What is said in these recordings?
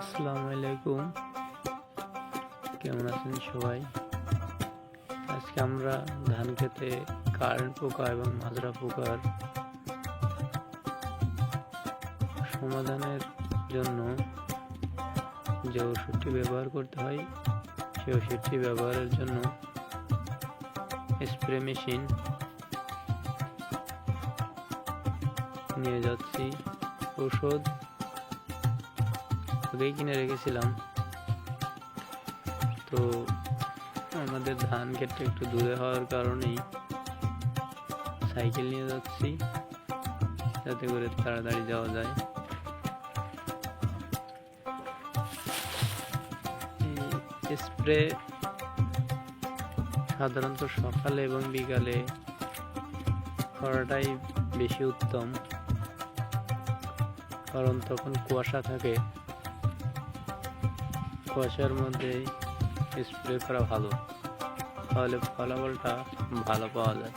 আসসালামু আলাইকুম। কেমন আছেন সবাই? আজকে আমরা ধান খেতে কারেন্ট পোকা এবং মাজরা পোকার সমাধানের জন্য যে ওষুধটি ব্যবহার করতে হয়, সেই ওষুধটি ব্যবহারের জন্য স্প্রে মেশিন নিয়ে যাচ্ছি। ঔষধ আগেই কিনে রেখেছিলাম। তো আমাদের ধান ক্ষেতটা একটু দূরে হওয়ার কারণেই সাইকেল নিয়ে যাচ্ছি, যাতে করে তাড়াতাড়ি যাওয়া যায়। স্প্রে সাধারণত সকালে এবং বিকালে করাটাই বেশি উত্তম। কারণ তখন কুয়াশা থাকে। কুয়াশার মধ্যে স্প্রে করা ভালো। তাহলে ফলাফলটা ভালো পাওয়া যায়।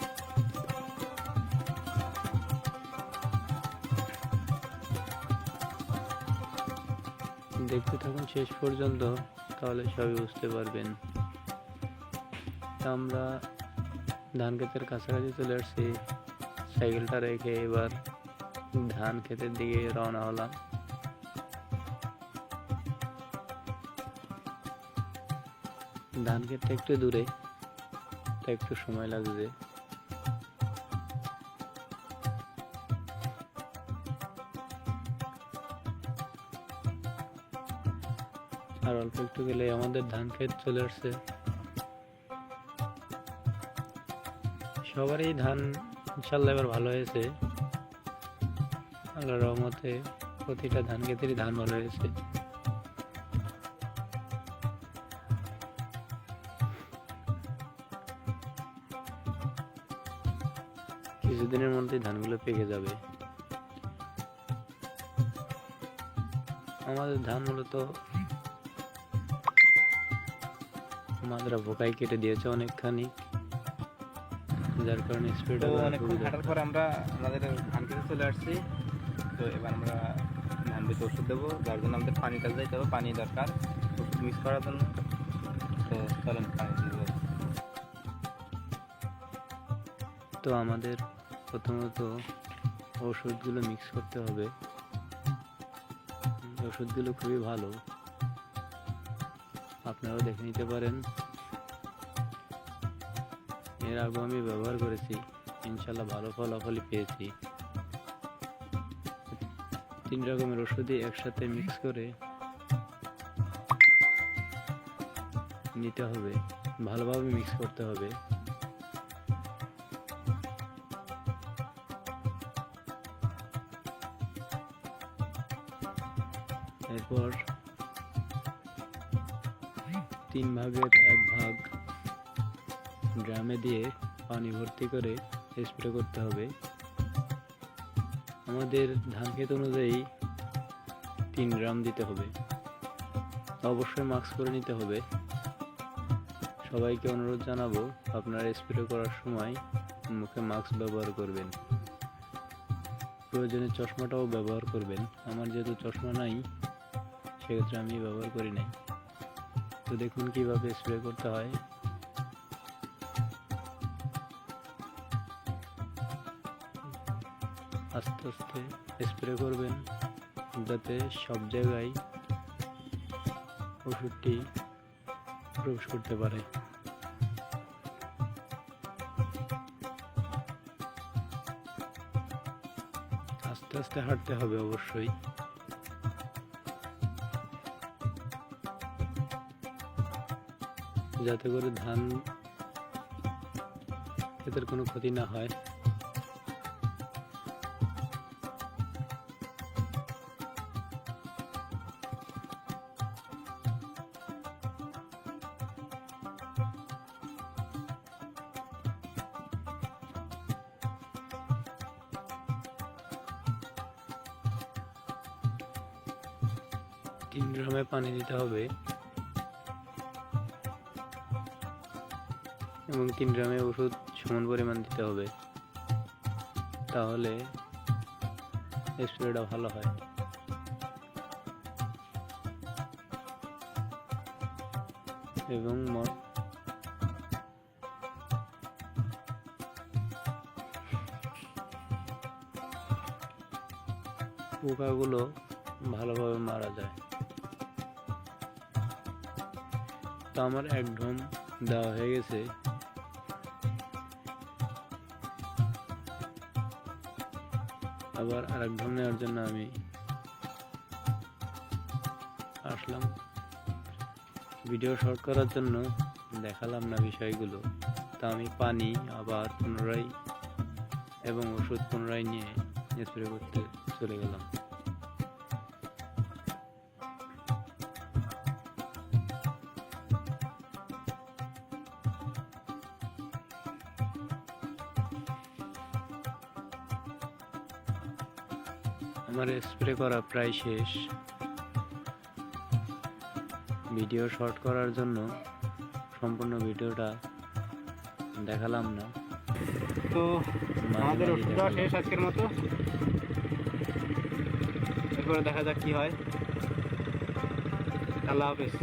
দেখতে থাকুন শেষ পর্যন্ত, তাহলে সবই বুঝতে পারবেন। আমরা ধান ক্ষেতের কাছাকাছি চলে আসছি। সাইকেলটা রেখে এবার ধান ক্ষেতের দিকে রওনা হলাম। ধান ক্ষেতটা একটু দূরে তাই একটু সময় লাগবে। আর অল্প একটু গেলে আমাদের ধান ক্ষেত চলে আসছে। সবারই ধান ইনশাল্লাহ এবার ভালো হয়েছে। আল্লাহ রহমতে প্রতিটা ধান ক্ষেতেরই ধান ভালো হয়েছে। কিছুদিনের মধ্যে ধানগুলো পেকে যাবে। আমাদের ধান মূলত মাদ্রা পোকাই কেটে দিয়েছে অনেকখানি যার কারণে তো অনেকক্ষণ হাঁটার পর আমরা আমাদের ধান খেতে চলে আসছি। তো এবার আমরা ধান বেঁচে ওষুধ দেবো যার জন্য আমাদের পানি কাজ যাইতে হবে পানি দরকার। ওষুধ মিক্স করার জন্য তো চলেন পানি দিয়ে তো আমাদের প্রথমত ওষুধগুলো মিক্স করতে হবে। ওষুধগুলো খুবই ভালো। আপনারাও দেখে নিতে পারেন। এর আগেও আমি ব্যবহার করেছি। ইনশাল্লাহ ভালো ফলাফলই পেয়েছি। তিন রকমের ওষুধই একসাথে মিক্স করে নিতে হবে। ভালোভাবে মিক্স করতে হবে। এরপর তিন ভাগের এক ভাগ ড্রামে দিয়ে পানি ভর্তি করে স্প্রে করতে হবে। আমাদের ধান ক্ষেত অনুযায়ী তিন গ্রাম দিতে হবে। অবশ্যই মাস্ক করে নিতে হবে। সবাইকে অনুরোধ জানাব, আপনারা স্প্রে করার সময় মুখে মাস্ক ব্যবহার করবেন। প্রয়োজনে চশমাটাও ব্যবহার করবেন। আমার যেহেতু চশমা নাই সেক্ষেত্রে আমি ব্যবহার করি নাই। তো দেখুন কীভাবে স্প্রে করতে হয়। আস্তে আস্তে স্প্রে করবেন যাতে সব জায়গায় ওষুধটি প্রবেশ করতে পারে। আস্তে আস্তে হাঁটতে হবে অবশ্যই। যাতে করে ধান ক্ষেতের কোনো ক্ষতি না হয়। তিন ড্রামে পানি দিতে হবে। এবং তিন গ্রামে ওষুধ সমান পরিমাণ দিতে হবে, তাহলে স্প্রেটা ভালো হয়। এবং পোকাগুলো ভালোভাবে মারা যায়। তো আমার এক ঢোম দেওয়া হয়ে গেছে। আবার আরেক ঢোম নেওয়ার জন্য আমি আসলাম। ভিডিও শর্ট করার জন্য দেখালাম না বিষয়গুলো। তা আমি পানি, আবার পুনরায় এবং ওষুধ পুনরায় নিয়ে স্প্রে করতে চলে গেলাম। আমার স্প্রে করা প্রায় শেষ। ভিডিও শর্ট করার জন্য সম্পূর্ণ ভিডিওটা দেখালাম না। তো আমাদের মাঝে ওষুধ দেওয়া দেখালাম। শেষ আজকের মতো। এরপরে দেখা যাক কি হয়। আল্লাহ হাফেজ।